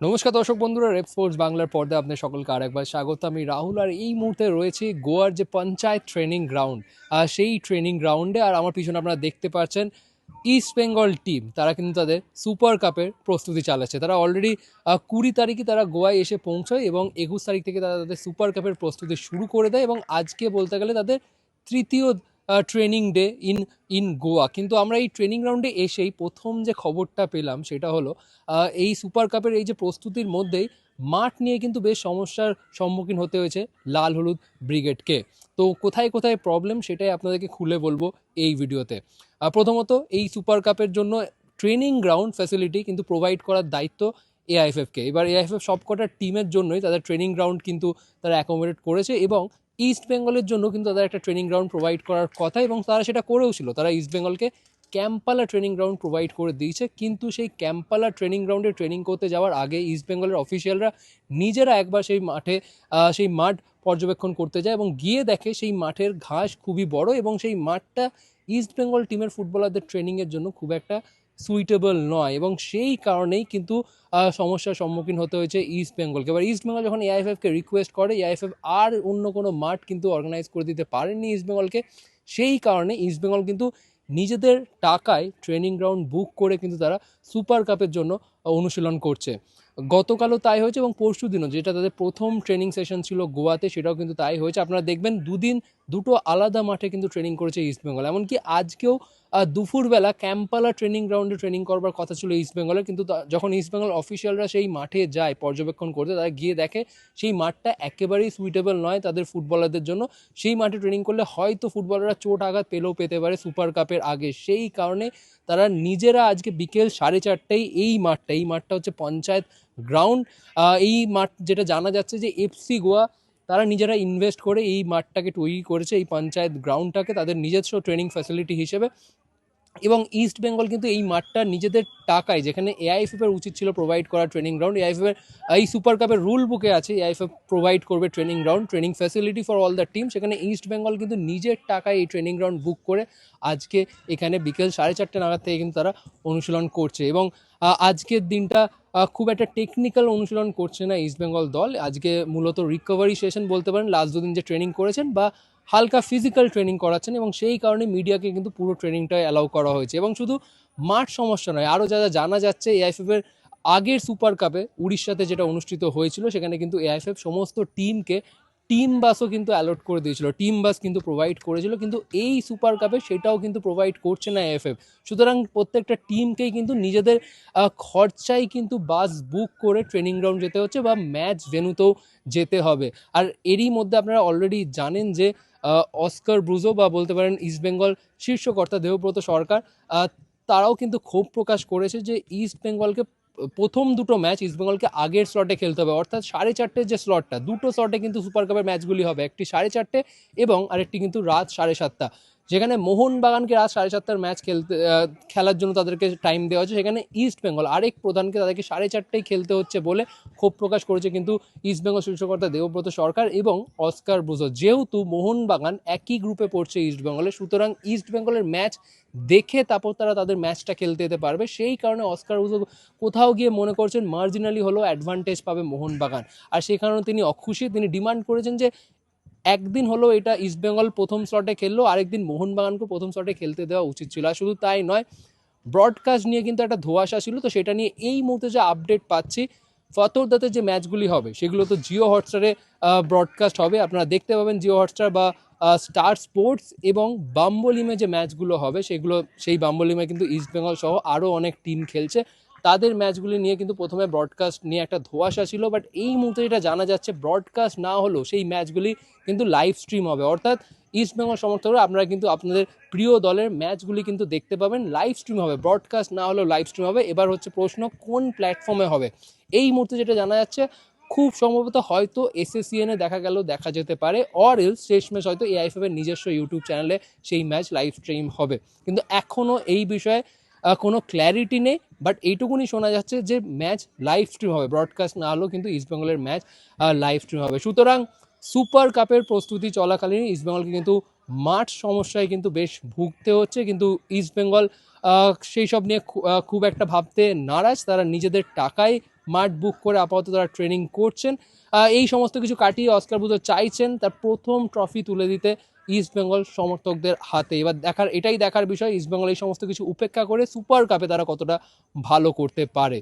নমস্কার দর্শক বন্ধুরা রেপ ফোর্স বাংলার পর্দায় আপনাদের সকলকে আরেকবার স্বাগত। আমি রাহুল আর এই মুহূর্তে রয়েছে গোয়ার যে পঞ্চায়েত ট্রেনিং গ্রাউন্ড আর সেই ট্রেনিং গ্রাউন্ডে আর আমার পিছনে আপনারা দেখতে পাচ্ছেন ইস্ট বেঙ্গল টিম তারা কিন্তু তাদের সুপার কাপের প্রস্তুতি চালাচ্ছে। তারা অলরেডি কুড়ি তারিখে তারা গোয়ায় এসে পৌঁছয় এবং একুশ তারিখ থেকে তারা তাদের সুপার কাপের প্রস্তুতি শুরু করে দেয় এবং আজকে বলতে গেলে তাদের তৃতীয় training day in in Goa কিন্তু আমরা এই ট্রেনিং গ্রাউন্ডে এসেই প্রথম যে খবরটা পেলাম সেটা হলো এই সুপার কাপের এই যে প্রস্তুতির মধ্যেই মাঠ নিয়ে কিন্তু বেশ সমস্যার সম্মুখীন হতে হয়েছে লাল হলুদ ব্রিগেডকে তো কোথায় কোথায় প্রবলেম সেটাই আপনাদেরকে খুলে বলব এই ভিডিওতে। প্রথমত এই সুপার কাপের জন্য ট্রেনিং গ্রাউন্ড ফ্যাসিলিটি কিন্তু প্রোভাইড করার দায়িত্ব এআইএফএফকে এবার এআইএফএফ সবকটা টিমের জন্যই তাদের ট্রেনিং গ্রাউন্ড কিন্তু তারা অ্যাকোমোডেট করেছে এবং ইস্ট বেঙ্গলের জন্য কিন্তু তাদের একটা ট্রেনিং গ্রাউন্ড প্রোভাইড করার কথা এবং তারা সেটা করেও ছিল। তারা ইস্ট বেঙ্গলকে ক্যাম্পালা ট্রেনিং গ্রাউন্ড প্রোভাইড করে দিয়েছে। কিন্তু সেই ক্যাম্পালা ট্রেনিং গ্রাউন্ডে ট্রেনিং করতে যাওয়ার আগে ইস্ট বেঙ্গলের অফিসিয়ালরা নিজেরা একবার সেই মাঠে সেই মাঠ পর্যবেক্ষণ করতে যায় এবং গিয়ে দেখে সেই মাঠের ঘাস খুবই বড় এবং সেই মাঠটা ইস্ট বেঙ্গল টিমের ফুটবলারদের ট্রেনিংয়ের জন্য খুব একটা সুইটেবল নয় এবং সেই কারণেই কিন্তু সমস্যার সম্মুখীন হতে হয়েছে ইস্ট বেঙ্গলকে এবার ইস্ট বেঙ্গল যখন এআইএফএফকে রিকোয়েস্ট করে এআইএফএফ আর অন্য কোনো মাঠ কিন্তু অর্গানাইজ করে দিতে পারেননি ইস্ট বেঙ্গলকে সেই কারণে ইস্ট বেঙ্গল কিন্তু নিজেদের টাকায় ট্রেনিং গ্রাউন্ড বুক করে কিন্তু তারা সুপার কাপের জন্য অনুশীলন করছে। গতকালও তাই হয়েছে এবং পরশু দিনও যেটা তাদের প্রথম ট্রেনিং সেশন ছিল গোয়াতে, সেটাও কিন্তু তাই হয়েছে। আপনারা দেখবেন দুদিন দুটো আলাদা মাঠে কিন্তু ট্রেনিং করেছে ইস্ট বেঙ্গল এমনকি আজকেও দুপুরবেলা ক্যাম্পালা ট্রেনিং গ্রাউন্ডে ট্রেনিং করবার কথা ছিল ইস্ট বেঙ্গলের কিন্তু যখন ইস্ট বেঙ্গল অফিসিয়ালরা সেই মাঠে যায়, পর্যবেক্ষণ করতে, তারা গিয়ে দেখে সেই মাঠটা একেবারেই সুইটেবল নয় তাদের ফুটবলারদের জন্য। সেই মাঠে ট্রেনিং করলে হয়তো ফুটবলাররা চোট আঘাত পেলেও পেতে পারে সুপার কাপের আগে। সেই কারণে তারা নিজেরা আজকে বিকেল সাড়ে চারটায় এই মাঠটা এই মাঠটা হচ্ছে পঞ্চায়েত গ্রাউন্ড এই মাঠ যেটা জানা যাচ্ছে যে এফসি গোয়া তারা নিজেরা ইনভেস্ট করে এই মাঠটাকে তৈরি করেছে, এই পঞ্চায়েত গ্রাউন্ডটাকে তাদের নিজস্ব ট্রেনিং ফ্যাসিলিটি হিসেবে এবং ইস্ট বেঙ্গল কিন্তু এই মাঠটা নিজেদের টাকায়, যেখানে এআইএফএফ এর উচিত ছিল প্রোভাইড করা ট্রেনিং গ্রাউন্ড এআইএফএফ এর, এই সুপার কাপের রুল বুকে আছে এআইএফএফ প্রোভাইড করবে training ground training facility for all the team সেখানে ইস্ট বেঙ্গল কিন্তু নিজের টাকায় এই ট্রেনিং গ্রাউন্ড বুক করে আজকে এখানে বিকেল সাড়ে চারটে নাগাদ থেকে কিন্তু তারা অনুশীলন করছে। এবং আজকের দিনটা খুব একটা টেকনিক্যাল অনুশীলন করছে না ইস্ট বেঙ্গল দল। আজকে মূলত রিকভারি সেশন বলতে পারেন লাস্ট দুদিন যে ট্রেনিং করেছেন বা হালকা ফিজিক্যাল ট্রেনিং করাচ্ছেন এবং সেই কারণে মিডিয়াকে কিন্তু পুরো ট্রেনিংটাই অ্যালাউ করা হয়েছে। এবং শুধু মাঠ সমস্যা নয়, আরও যা যা জানা যাচ্ছে এআইএফএফ এর আগের সুপার কাপে উড়িষ্যাতে যেটা অনুষ্ঠিত হয়েছিল, সেখানে কিন্তু এআইএফএফ সমস্ত টিমকে টিম বাসও কিন্তু অ্যালট করে দিয়েছিল, টিম বাস কিন্তু প্রোভাইড করেছিল, কিন্তু এই সুপার কাপে সেটাও কিন্তু প্রোভাইড করছে না এফএফ সুতরাং প্রত্যেকটা টিমকেই কিন্তু নিজেদের খরচায় কিন্তু বাস বুক করে ট্রেনিং গ্রাউন্ড যেতে হচ্ছে বা ম্যাচ ভেনুতেও যেতে হবে। আর এরই মধ্যে আপনারা অলরেডি জানেন যে অস্কার ব্রুজো বা বলতে পারেন ইস্টবেঙ্গল শীর্ষকর্তা দেবব্রত সরকার তারাও কিন্তু ক্ষোভ প্রকাশ করেছে যে ইস্ট বেঙ্গলকে প্রথম দুটো ম্যাচ ইস্টবেঙ্গলকে আগের স্লটে খেলতে হবে। অর্থাৎ সাড়ে চারটে যে স্লটটা দুটো স্লটে কিন্তু সুপার কাপের ম্যাচগুলি হবে। একটি সাড়ে চারটে এবং আরেকটি কিন্তু রাত সাড়ে সাতটা। যেখানে মোহনবাগানকে রাত সাড়ে সাতটার ম্যাচ খেলতে খেলার জন্য তাদেরকে টাইম দেওয়া হচ্ছে, সেখানে ইস্ট বেঙ্গল আরেক প্রধানকে তাদেরকে সাড়ে চারটেই খেলতে হচ্ছে বলে ক্ষোভ প্রকাশ করেছে কিন্তু ইস্ট বেঙ্গল শীর্ষকর্তা দেবব্রত সরকার এবং অস্কার ব্রুজো যেহেতু মোহনবাগান একই গ্রুপে পড়ছে ইস্ট বেঙ্গলে সুতরাং ইস্ট বেঙ্গলের ম্যাচ দেখে তারপর তারা তাদের ম্যাচটা খেলতে যেতে পারবে, সেই কারণে অস্কার ব্রুজো কোথাও গিয়ে মনে করছেন মার্জিনালি হলেও অ্যাডভান্টেজ পাবে মোহনবাগান। আর সেই কারণে তিনি অখুশি, তিনি ডিমান্ড করেছেন যে একদিন হলো এটা ইস্টবেঙ্গল প্রথম স্লটে খেললো, আরেকদিন মোহনবাগানকে প্রথম স্লটে খেলতে দেওয়া উচিত ছিল। আর শুধু তাই নয় ব্রডকাস্ট নিয়ে কিন্তু একটা ধোঁয়াশা ছিল, তো সেটা নিয়ে এই মুহূর্তে যে আপডেট পাচ্ছি ফতরদাতে যে ম্যাচগুলি হবে, সেগুলো তো জিও হটস্টারে ব্রডকাস্ট হবে। আপনারা দেখতে পাবেন জিও হটস্টার বা স্টার স্পোর্টস এবং বাম্বলিমে যে ম্যাচগুলো হবে, সেগুলো, সেই বাম্বলিমে কিন্তু ইস্টবেঙ্গল সহ আরও অনেক টিম খেলছে। তাদের ম্যাচগুলি নিয়ে কিন্তু প্রথমে ব্রডকাস্ট নিয়ে একটা ধোঁয়াশা ছিল বাট এই মুহূর্তে যেটা জানা যাচ্ছে ব্রডকাস্ট না হলেও সেই ম্যাচগুলি কিন্তু লাইভ স্ট্রিম হবে। অর্থাৎ ইস্ট বেঙ্গল সমর্থকরা, আপনারা কিন্তু আপনাদের প্রিয় দলের ম্যাচগুলি কিন্তু দেখতে পাবেন লাইভ স্ট্রিম হবে। ব্রডকাস্ট না হলেও লাইভ স্ট্রিম হবে। এবার হচ্ছে প্রশ্ন, কোন প্ল্যাটফর্মে হবে? এই মুহূর্তে যেটা জানা যাচ্ছে, খুব সম্ভবত হয়তো এসএসিএনে দেখা গেল দেখা যেতে পারে অর এলস শেষমেশ হয়তো এআইএফএফ এর নিজস্ব ইউটিউব চ্যানেলে সেই ম্যাচ লাইভ স্ট্রিম হবে। কিন্তু এখনও এই বিষয়ে কোনো ক্ল্যারিটি নেই বাট এইটুকুনি শোনা যাচ্ছে যে ম্যাচ লাইভ স্ট্রিম হবে। ব্রডকাস্ট না হলেও কিন্তু ইস্টবেঙ্গলের ম্যাচ লাইভ স্ট্রিম হবে। সুতরাং সুপার কাপের প্রস্তুতি চলাকালীন ইস্টবেঙ্গলকে কিন্তু মাঠ সমস্যায় কিন্তু বেশ ভুগতে হচ্ছে। কিন্তু ইস্টবেঙ্গল সেই সব নিয়ে খুব একটা ভাবতে নারাজ। তারা নিজেদের টাকায় মাঠ বুক করে আপাতত তারা ট্রেনিং করছেন। এই সমস্ত কিছু কাটিয়ে অস্কার বুধো চাইছেন। তার প্রথম ট্রফি তুলে দিতে ইস্ট বেঙ্গল সমর্থকদের হাতে। এবার দেখার, এটাই দেখার বিষয় ইস্ট বেঙ্গল এই সমস্ত কিছু উপেক্ষা করে সুপার কাপে তারা কতটা ভালো করতে পারে।